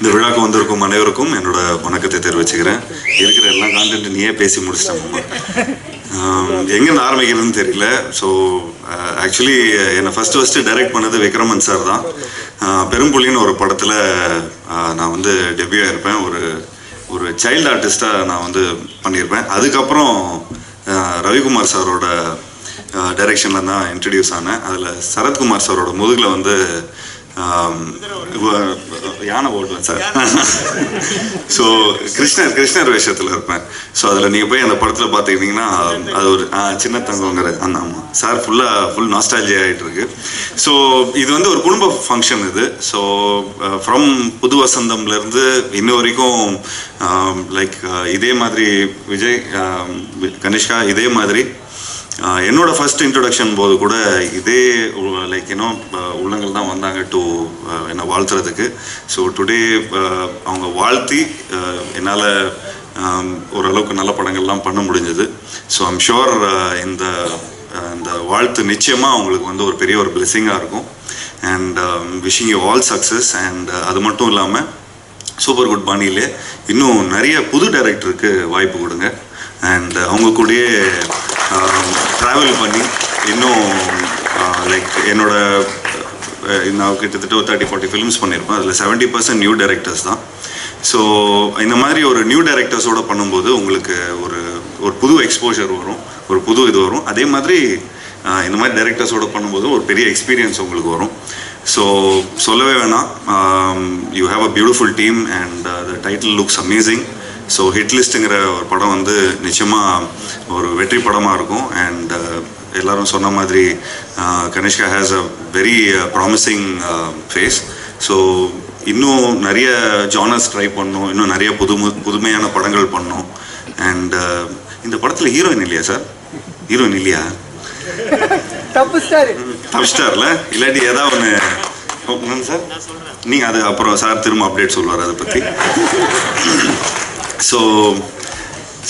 இந்த விழாக்கு வந்திருக்கும் அனைவருக்கும் என்னோட வணக்கத்தை தெரிவிச்சுக்கிறேன். இருக்கிற எல்லா கான்டென்ட் நீயே பேசி முடிச்சிட்டேன் எங்கேருந்து ஆரம்பிக்கிறதுன்னு தெரியல. ஸோ ஆக்சுவலி என்னை ஃபஸ்ட்டு ஃபஸ்ட்டு டைரக்ட் பண்ணது விக்ரமன் சார் தான். பெரும்புலின்னு ஒரு படத்தில் நான் வந்து டெபியூ ஆயிருப்பேன். ஒரு ஒரு சைல்டு ஆர்டிஸ்ட்டாக நான் வந்து பண்ணியிருப்பேன். அதுக்கப்புறம் ரவிக்குமார் சாரோட டைரெக்ஷனில் தான் இன்ட்ரடியூஸ் ஆனேன். அதில் சரத்குமார் சாரோட முதுகில் வந்து Um, யானை ஓடுவேன் சார் ஸோ கிருஷ்ணர் கிருஷ்ணர் வேஷத்தில் இருப்பேன். ஸோ அதில் நீங்கள் போய் அந்த படத்தில் பார்த்துக்கிட்டிங்கன்னா அது ஒரு சின்ன தங்கங்கிற அந்த ஆமாம் சார் ஃபுல்லாக ஃபுல் நாஸ்டாலஜி ஆகிட்டு இருக்கு ஸோ இது வந்து ஒரு குடும்ப ஃபங்க்ஷன் இது. ஸோ ஃப்ரம் uh, புது வசந்தம்லேருந்து இன்ன வரைக்கும் um, லைக் uh, இதே மாதிரி விஜய் um, கனிஷ்கா இதே மாதிரி என்னோடய என்னோட ஃபர்ஸ்ட் இன்ட்ரொடக்ஷன் போது கூட இதே லைக் யூனோ உள்ளங்கள் தான் வந்தாங்க டு என்னை வாழ்த்துறதுக்கு. ஸோ டுடே அவங்க வாழ்த்தி என்னால் ஓரளவுக்கு நல்ல படங்கள்லாம் பண்ண முடிஞ்சது. ஸோ ஐம் ஷுர் இந்த இந்த வாழ்த்து நிச்சயமாக அவங்களுக்கு வந்து ஒரு பெரிய ஒரு பிளெஸ்ஸிங்காக இருக்கும். And wishing you all success and அது மட்டும் இல்லாமல் சூப்பர் குட் பாணியிலே இன்னும் நிறைய புது டைரக்டருக்கு வாய்ப்பு கொடுங்க. அண்ட் அவங்க கூடயே ட்ராவல் பண்ணி இன்னும் லைக் என்னோட uh, நான் கிட்டத்தட்ட ஒரு தேர்ட்டி ஃபார்ட்டி ஃபிலிம்ஸ் பண்ணியிருப்பேன் அதில் செவன்ட்டி பர்சன்ட் நியூ டேரக்டர்ஸ் தான். ஸோ இந்த மாதிரி ஒரு நியூ டேரக்டர்ஸோடு பண்ணும்போது உங்களுக்கு ஒரு ஒரு புது எக்ஸ்போஷர் வரும். ஒரு புது இது வரும். அதே மாதிரி இந்த மாதிரி டேரக்டர்ஸோடு பண்ணும்போது ஒரு பெரிய எக்ஸ்பீரியன்ஸ் உங்களுக்கு வரும். ஸோ சொல்லவே வேணாம். You have a beautiful team and the title looks amazing so hit லிஸ்ட்டுங்கிற ஒரு படம் வந்து நிச்சயமாக ஒரு வெற்றி படமாக இருக்கும். அண்ட் எல்லாரும் சொன்ன மாதிரி Kanishka has a very promising face so இன்னும் நிறைய ஜானர்ஸ் ட்ரை பண்ணணும் இன்னும் நிறைய புது புதுமையான படங்கள் பண்ணணும் அண்ட் இந்த படத்தில் ஹீரோயின் இல்லையா சார் ஹீரோயின் இல்லையா? தப்பு ஸ்டார் தப்பிச்சிட்டார்ல இல்லாட்டி ஏதாவது ஒன்று சார் நீங்கள் அது அப்புறம் சார் திரும்ப அப்டேட் சொல்லுவார் அதை பற்றி so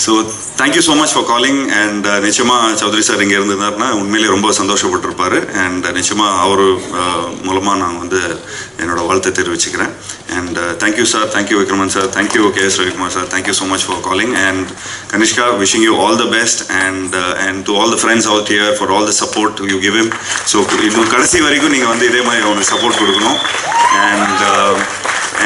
so thank you so much for calling and நிச்சயமாக சௌத்ரி சார் இங்கே இருந்திருந்தாருன்னா உண்மையிலேயே ரொம்ப சந்தோஷப்பட்டிருப்பாரு. அண்ட் uh, நிச்சயமாக அவர் uh, மூலமாக நான் வந்து என்னோடய வாழ்த்தை தெரிவிச்சுக்கிறேன். And thank you sir thank you Vikraman sir thank you K S Ravikumar sir thank you so much for calling and Kanishka wishing you all the best and and to all the friends out here for all the support you give him. So இன்னும் கடைசி வரைக்கும் நீங்கள் வந்து இதே மாதிரி அவனுக்கு support கொடுக்கணும். And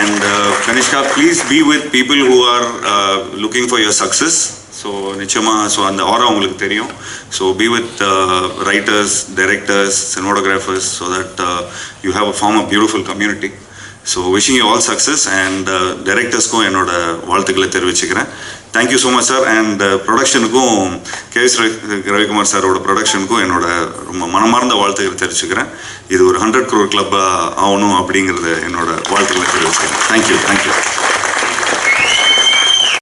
and uh, Kanishka, please be with people who are uh, looking for your success. So நிச்சயமாக ஸோ அந்த ஆரா உங்களுக்கு தெரியும். So be with writers directors cinematographers so that you have a form a beautiful community so wishing you all success and டைரக்டர்ஸ்க்கும் என்னோட வாழ்த்துக்களை தெரிவிச்சுக்கிறேன். Thank you so much sir and ப்ரொடக்ஷனுக்கும் KS Ravikumar சாரோட ப்ரொடக்ஷனுக்கும் என்னோட ரொம்ப மனமார்ந்த வாழ்த்துக்களை தெரிவிச்சுக்கிறேன். இது ஒரு ஹண்ட்ரட் க்ரோர் கிளப்பாக ஆகணும் அப்படிங்கிறத என்னோட வாழ்த்துக்களை தெரிவிச்சுக்கிறேன். Thank you thank you